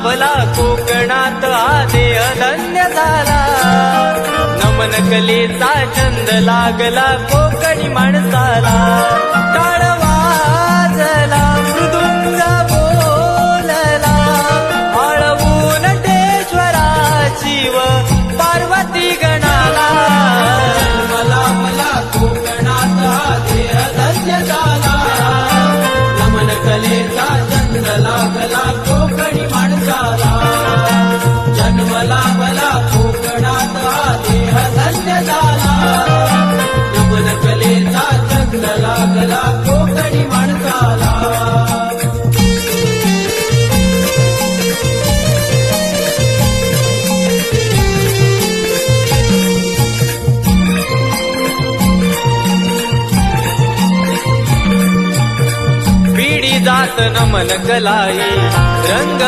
लाभला कोकणात हा देह धन्य झाला. नमन कलेचा छंद लागला कोकणी माणसाला. टाळ वाजला मृदुंग बोलला. आळवून टेश्वराची व पार्वती ग जन्मला मला कोकणात देह धन्य झाला नमन कलेचा लागला कोकणी माणसाला. जात नमन कलाई रंग